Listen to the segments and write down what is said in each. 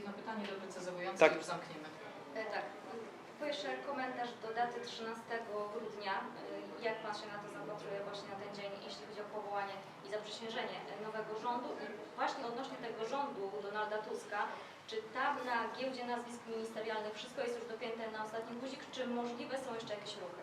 jedno pytanie doprecyzowujące Tak. i już zamkniemy. E, Tak. Tylko jeszcze komentarz do daty 13 grudnia. E, Jak Pan się na to zapatruje właśnie na ten dzień, jeśli chodzi o powołanie i zaprzysiężenie nowego rządu? I właśnie odnośnie tego rządu Donalda Tuska, czy tam na giełdzie nazwisk ministerialnych wszystko jest już dopięte na ostatni guzik, czy możliwe są jeszcze jakieś ruchy?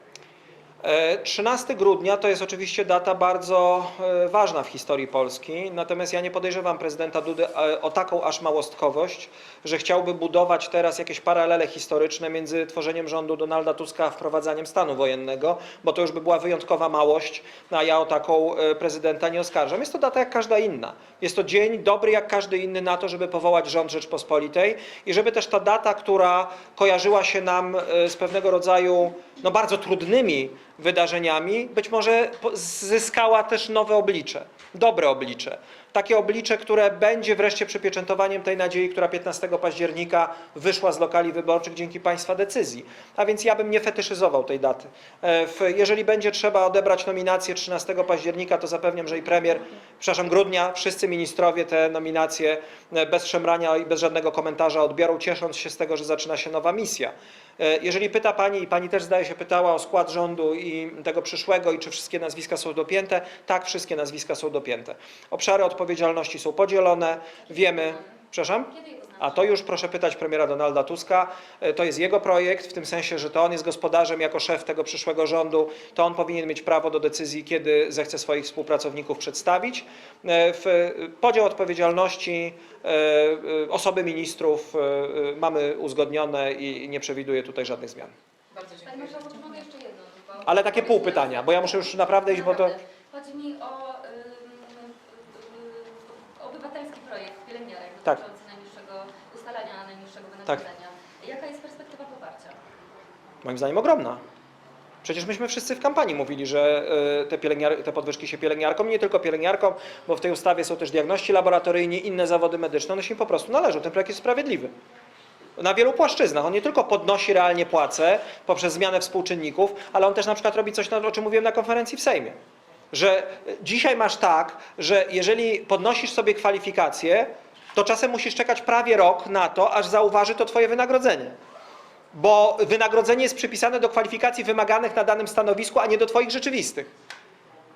E, 13 grudnia to jest oczywiście data bardzo e, ważna w historii Polski, natomiast ja nie podejrzewam prezydenta Dudy e, o taką aż małostkowość, że chciałby budować teraz jakieś paralele historyczne między tworzeniem rządu Donalda Tuska a wprowadzaniem stanu wojennego, bo to już by była wyjątkowa małość, a ja o taką e, prezydenta nie oskarżam. Jest to data jak każda inna. Jest to dzień dobry jak każdy inny na to, żeby powołać rząd Rzeczpospolitej i żeby też ta data, która kojarzyła się nam e, z pewnego rodzaju no, bardzo trudnymi wydarzeniami, być może zyskała też nowe oblicze, dobre oblicze. Takie oblicze, które będzie wreszcie przypieczętowaniem tej nadziei, która 15 października wyszła z lokali wyborczych dzięki Państwa decyzji. A więc ja bym nie fetyszyzował tej daty. E, Jeżeli będzie trzeba odebrać nominację 13 października, to zapewniam, że i premier, przepraszam, grudnia, wszyscy ministrowie te nominacje e, bez szemrania i bez żadnego komentarza odbiorą, ciesząc się z tego, że zaczyna się nowa misja. E, Jeżeli pyta Pani, i Pani też zdaje się pytała o skład rządu i tego przyszłego i czy wszystkie nazwiska są dopięte, tak, wszystkie nazwiska są dopięte. Obszary odpowiedzialności są podzielone, wiemy, przepraszam? A to już proszę pytać premiera Donalda Tuska. E, To jest jego projekt, w tym sensie, że to on jest gospodarzem jako szef tego przyszłego rządu. To on powinien mieć prawo do decyzji, kiedy zechce swoich współpracowników przedstawić. E, W podział odpowiedzialności e, e, osoby ministrów e, e, mamy uzgodnione i nie przewiduję tutaj żadnych zmian. Bardzo Panie dziękuję. Marszałku, czy mogę jeszcze jedno tylko? Ale takie pół pytania, bo ja muszę już naprawdę iść, bo to... Naprawdę. Chodzi mi o ym, y, obywatelski projekt pielęgniarek Tak. dotyczący wynagrodzenia. Jaka jest perspektywa poparcia? Moim zdaniem ogromna. Przecież myśmy wszyscy w kampanii mówili, że e, te, te podwyżki się pielęgniarkom, nie tylko pielęgniarkom, bo w tej ustawie są też diagności laboratoryjni, inne zawody medyczne, one się im po prostu należą. Ten projekt jest sprawiedliwy. Na wielu płaszczyznach. On nie tylko podnosi realnie płace poprzez zmianę współczynników, ale on też na przykład robi coś, o czym mówiłem na konferencji w Sejmie. Że e, dzisiaj masz tak, że jeżeli podnosisz sobie kwalifikacje, to czasem musisz czekać prawie rok na to, aż zauważy to twoje wynagrodzenie bo wynagrodzenie jest przypisane do kwalifikacji wymaganych na danym stanowisku, a nie do Twoich rzeczywistych.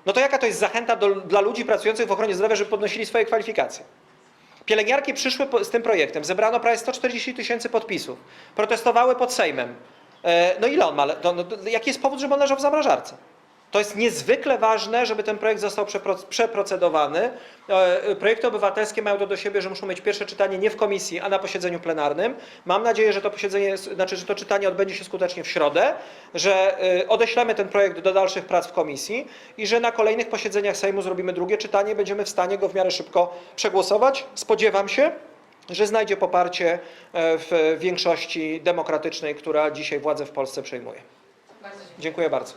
No to jaka to jest zachęta do, dla ludzi pracujących w ochronie zdrowia, żeby podnosili swoje kwalifikacje? Pielęgniarki przyszły po, z tym projektem, zebrano prawie 140 tysięcy podpisów, protestowały pod Sejmem. E, no ile on ma? no, jaki jest powód, żeby on leżał w zamrażarce? To jest niezwykle ważne, żeby ten projekt został przepro- przeprocedowany. E, Projekty obywatelskie mają to do siebie, że muszą mieć pierwsze czytanie nie w komisji, a na posiedzeniu plenarnym. Mam nadzieję, że to posiedzenie, znaczy, że to czytanie odbędzie się skutecznie w środę, że e, odeślemy ten projekt do dalszych prac w komisji i że na kolejnych posiedzeniach Sejmu zrobimy drugie czytanie będziemy w stanie go w miarę szybko przegłosować. Spodziewam się, że znajdzie poparcie e, w większości demokratycznej, która dzisiaj władzę w Polsce przejmuje. Bardzo dziękuję. Dziękuję bardzo.